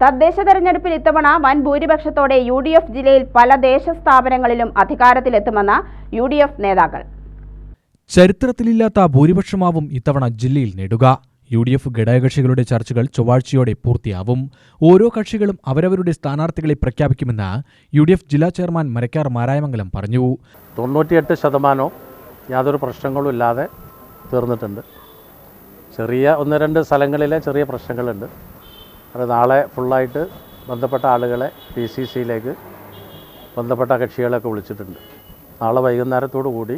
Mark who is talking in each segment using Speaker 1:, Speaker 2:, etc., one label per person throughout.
Speaker 1: തദ്ദേശ തെരഞ്ഞെടുപ്പിൽ ഇത്തവണ വൻ ഭൂരിപക്ഷത്തോടെ യു ഡി എഫ് ജില്ലയിൽ പല ദേശ സ്ഥാപനങ്ങളിലും അധികാരത്തിലെത്തുമെന്ന് യു ഡി എഫ് നേതാക്കൾ.
Speaker 2: ചരിത്രത്തിലില്ലാത്ത ഭൂരിപക്ഷമാവും ഇത്തവണ ജില്ലയിൽ നേടുക. യു ഡി എഫ് ഘടകകക്ഷികളുടെ ചർച്ചകൾ ചൊവ്വാഴ്ചയോടെ പൂർത്തിയാവും. ഓരോ കക്ഷികളും അവരവരുടെ സ്ഥാനാർത്ഥികളെ പ്രഖ്യാപിക്കുമെന്ന് യു ഡി എഫ് ജില്ലാ ചെയർമാൻ മരക്കാർ മാരായമംഗലം പറഞ്ഞു.
Speaker 3: തൊണ്ണൂറ്റിയെട്ട് ശതമാനവും യാതൊരു പ്രശ്നങ്ങളും ഇല്ലാതെ തീർന്നിട്ടുണ്ട്. ചെറിയ ഒന്ന് രണ്ട് സ്ഥലങ്ങളിലെ ചെറിയ പ്രശ്നങ്ങളുണ്ട്. അത് നാളെ ഫുള്ളായിട്ട് ബന്ധപ്പെട്ട ആളുകളെ പി സി സിയിലേക്ക് ബന്ധപ്പെട്ട കക്ഷികളെയൊക്കെ വിളിച്ചിട്ടുണ്ട്. നാളെ വൈകുന്നേരത്തോടു കൂടി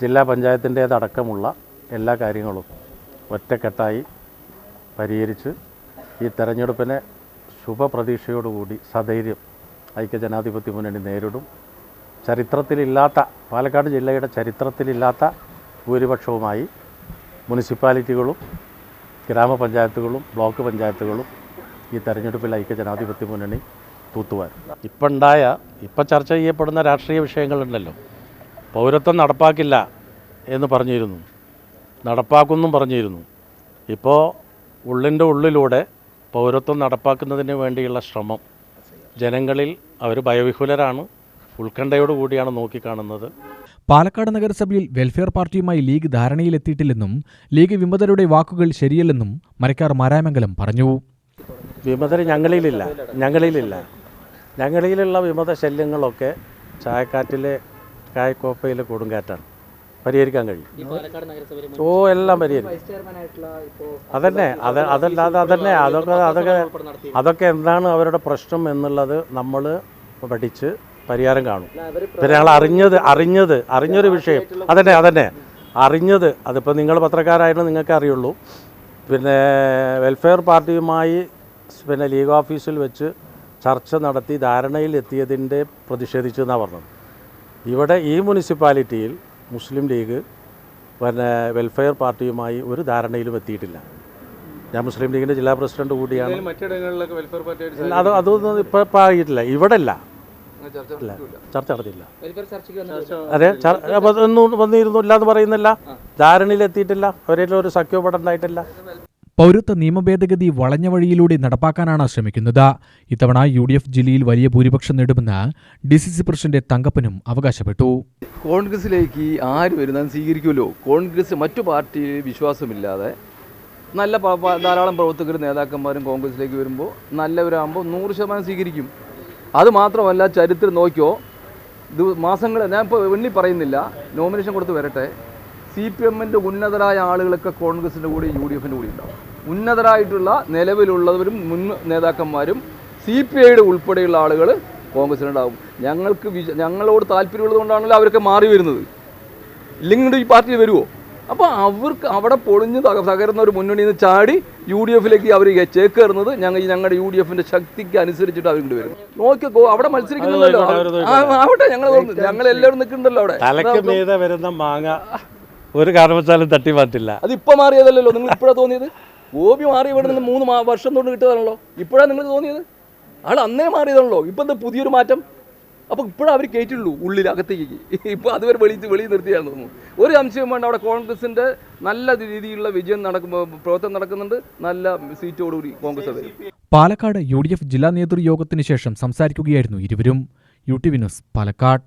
Speaker 3: ജില്ലാ പഞ്ചായത്തിന്റേതടക്കമുള്ള എല്ലാ കാര്യങ്ങളും ഒറ്റക്കെട്ടായി പരിഹരിച്ച് ഈ തെരഞ്ഞെടുപ്പിനെ ശുഭപ്രതീക്ഷയോടുകൂടി സധൈര്യം ഐക്യജനാധിപത്യ മുന്നണി നേരിടും. ചരിത്രത്തിലില്ലാത്ത പാലക്കാട് ജില്ലയുടെ ചരിത്രത്തിലില്ലാത്ത ഭൂരിപക്ഷവുമായി മുനിസിപ്പാലിറ്റികളും ഗ്രാമപഞ്ചായത്തുകളും ബ്ലോക്ക് പഞ്ചായത്തുകളും ഈ തെരഞ്ഞെടുപ്പിൽ ഐക്യ ജനാധിപത്യ മുന്നണി തൂത്തുവാൻ. ഇപ്പം ഉണ്ടായ ഇപ്പം ചർച്ച ചെയ്യപ്പെടുന്ന രാഷ്ട്രീയ വിഷയങ്ങളുണ്ടല്ലോ. പൗരത്വം നടപ്പാക്കില്ല എന്ന് പറഞ്ഞിരുന്നു. നടപ്പാക്കുന്നും പറഞ്ഞിരുന്നു. ഇപ്പോൾ ഉള്ളിന്റെ ഉള്ളിലൂടെ പൗരത്വം നടപ്പാക്കുന്നതിന് വേണ്ടിയുള്ള ശ്രമം ജനങ്ങളിൽ അവർ ഭയവിഹുലരാണ്. ഉത്കണ്ഠയോടുകൂടിയാണ് നോക്കിക്കാണുന്നത്.
Speaker 2: പാലക്കാട് നഗരസഭയിൽ വെൽഫെയർ പാർട്ടിയുമായി ലീഗ് ധാരണയിലെത്തിയിട്ടില്ലെന്നും ലീഗ് വിമതരുടെ വാക്കുകൾ ശരിയല്ലെന്നും മരക്കാർ മാരായമംഗലം പറഞ്ഞു.
Speaker 3: വിമതർ ഞങ്ങളിലില്ല. ഞങ്ങളിലില്ല. ഞങ്ങളിലുള്ള വിമത ശല്യങ്ങളൊക്കെ ചായക്കാറ്റിലെ കായക്കോപ്പയിലെ കൊടുങ്കാറ്റാണ്. പരിഹരിക്കാൻ കഴിയും. ഓ എല്ലാം പരിഹരിക്കും അതന്നെ അത് അതല്ലാതെ അതന്നെ അതൊക്കെ അതൊക്കെ അതൊക്കെ എന്താണ് അവരുടെ പ്രശ്നം എന്നുള്ളത് നമ്മൾ പഠിച്ച് പരിഹാരം കാണും. പിന്നെ ഞങ്ങൾ അറിഞ്ഞത് അറിഞ്ഞത് അറിഞ്ഞൊരു വിഷയം. അതന്നെ അതന്നെ. അറിഞ്ഞത് അതിപ്പോൾ നിങ്ങൾ പത്രക്കാരായിരുന്നു നിങ്ങൾക്ക് അറിയുള്ളൂ. പിന്നെ വെൽഫെയർ പാർട്ടിയുമായി പിന്നെ ലീഗ് ഓഫീസിൽ വെച്ച് ചർച്ച നടത്തി ധാരണയിൽ എത്തിയതിന്റെ പ്രതിഷേധിച്ചു എന്നാണ് പറഞ്ഞത്. ഇവിടെ ഈ മുനിസിപ്പാലിറ്റിയിൽ മുസ്ലിം ലീഗ് പിന്നെ വെൽഫെയർ പാർട്ടിയുമായി ഒരു ധാരണയിലും എത്തിയിട്ടില്ല. ഞാൻ മുസ്ലിം ലീഗിന്റെ ജില്ലാ പ്രസിഡന്റ് കൂടിയാണ്.
Speaker 4: മറ്റിടങ്ങളിലൊക്കെ വെൽഫെയർ
Speaker 3: ഇല്ല, അത് അതൊന്നും ഇപ്പോൾ ഇപ്പോൾ ആയിട്ടില്ല. ഇവിടെ ഇല്ല. ഇല്ല ചർച്ച നടത്തിയില്ല
Speaker 4: വെൽഫെയർ ചർച്ചയ്ക്ക്
Speaker 3: അതെ ഒന്നും വന്നിരുന്നില്ല എന്ന് പറയുന്നില്ല. ധാരണയിലെത്തിയിട്ടില്ല ഒരു സഖ്യോപടം ഉണ്ടായിട്ടില്ല.
Speaker 2: പൗരത്വ നിയമ ഭേദഗതി വളഞ്ഞ വഴിയിലൂടെ നടപ്പാക്കാനാണ് ശ്രമിക്കുന്നത്. ഇത്തവണ യു ഡി എഫ് ജില്ലയിൽ വലിയ ഭൂരിപക്ഷം നേടുമെന്ന് ഡി സി സി പ്രസിഡന്റ് തങ്കപ്പനും അവകാശപ്പെട്ടു.
Speaker 5: കോൺഗ്രസിലേക്ക് ആര് വരുന്ന സ്വീകരിക്കുമല്ലോ? കോൺഗ്രസ് മറ്റു പാർട്ടിയിൽ വിശ്വാസമില്ലാതെ നല്ല ധാരാളം പ്രവർത്തകരും നേതാക്കന്മാരും കോൺഗ്രസിലേക്ക് വരുമ്പോൾ നല്ലവരാകുമ്പോൾ നൂറ് ശതമാനം സ്വീകരിക്കും. അത് മാത്രമല്ല ചരിത്രം നോക്കിയോ? മാസങ്ങൾ ഞാൻ ഇപ്പോൾ എണ്ണി പറയുന്നില്ല. നോമിനേഷൻ കൊടുത്ത് വരട്ടെ. സി പി എമ്മിന്റെ ഉന്നതരായ ആളുകളൊക്കെ കോൺഗ്രസിന്റെ കൂടെ യു ഡി എഫിന്റെ കൂടെ ഉണ്ടാവും. ഉന്നതരായിട്ടുള്ള നിലവിലുള്ളവരും മുൻ നേതാക്കന്മാരും സി പി ഐയുടെ ഉൾപ്പെടെയുള്ള ആളുകൾ കോൺഗ്രസിനുണ്ടാവും ഞങ്ങൾക്ക് വിശ- ഞങ്ങളോട് താല്പര്യമുള്ളത് കൊണ്ടാണല്ലോ അവരൊക്കെ മാറി വരുന്നത്. ഇല്ലെങ്കിൽ ഈ പാർട്ടി വരുമോ അപ്പോൾ അവർക്ക് അവിടെ പൊളിഞ്ഞ് തക- തകരുന്ന ഒരു മുന്നണിയിൽ നിന്ന് ചാടി യു ഡി എഫിലേക്ക് അവർ ചേക്കേറുന്നത് ഞങ്ങൾ ഞങ്ങളുടെ യു ഡി എഫിന്റെ ശക്തിക്ക് അനുസരിച്ചിട്ട് അവർ ഇങ്ങോട്ട് വരും. നോക്കിക്കോ അവിടെ മത്സരിക്കുന്നുണ്ടല്ലോ. ആവട്ടെ ഞങ്ങൾ ഞങ്ങൾ എല്ലാവരും നിൽക്കുന്നുണ്ടല്ലോ അവിടെ.
Speaker 3: വരുന്ന മാങ്ങ. ഒരു കാരണവശാലും തട്ടി മാറ്റില്ല.
Speaker 5: അത് ഇപ്പൊ മാറിയതല്ലോ നിങ്ങൾ ഇപ്പോഴാണ് തോന്നിയത്? ഗോപി മാറി ഇവിടെ നിന്ന് മൂന്ന് വർഷം കൊണ്ട് കിട്ടിയതാണല്ലോ. ഇപ്പോഴാണ് നിങ്ങൾക്ക് തോന്നിയത്? ആൾ അന്നേ മാറിയതാണല്ലോ. ഇപ്പം എന്താ പുതിയൊരു മാറ്റം? അപ്പോൾ ഇപ്പോഴും അവർ കയറ്റുള്ളൂ ഉള്ളിൽ അകത്തേക്ക് ഇപ്പോൾ അതുവരെ വെളി വെളിയിൽ നിർത്തിയാണ് തോന്നുന്നു. ഒരു അംശം വേണ്ട. അവിടെ കോൺഗ്രസിന്റെ നല്ല രീതിയിലുള്ള വിജയം നടക്കുമ്പോൾ പ്രവർത്തനം നടക്കുന്നുണ്ട്. നല്ല സീറ്റോടുകൂടി കോൺഗ്രസ് വരും.
Speaker 2: പാലക്കാട് യു ഡി എഫ് ജില്ലാ നേതൃയോഗത്തിന് ശേഷം സംസാരിക്കുകയായിരുന്നു ഇരുവരും. U T V news Palakkad.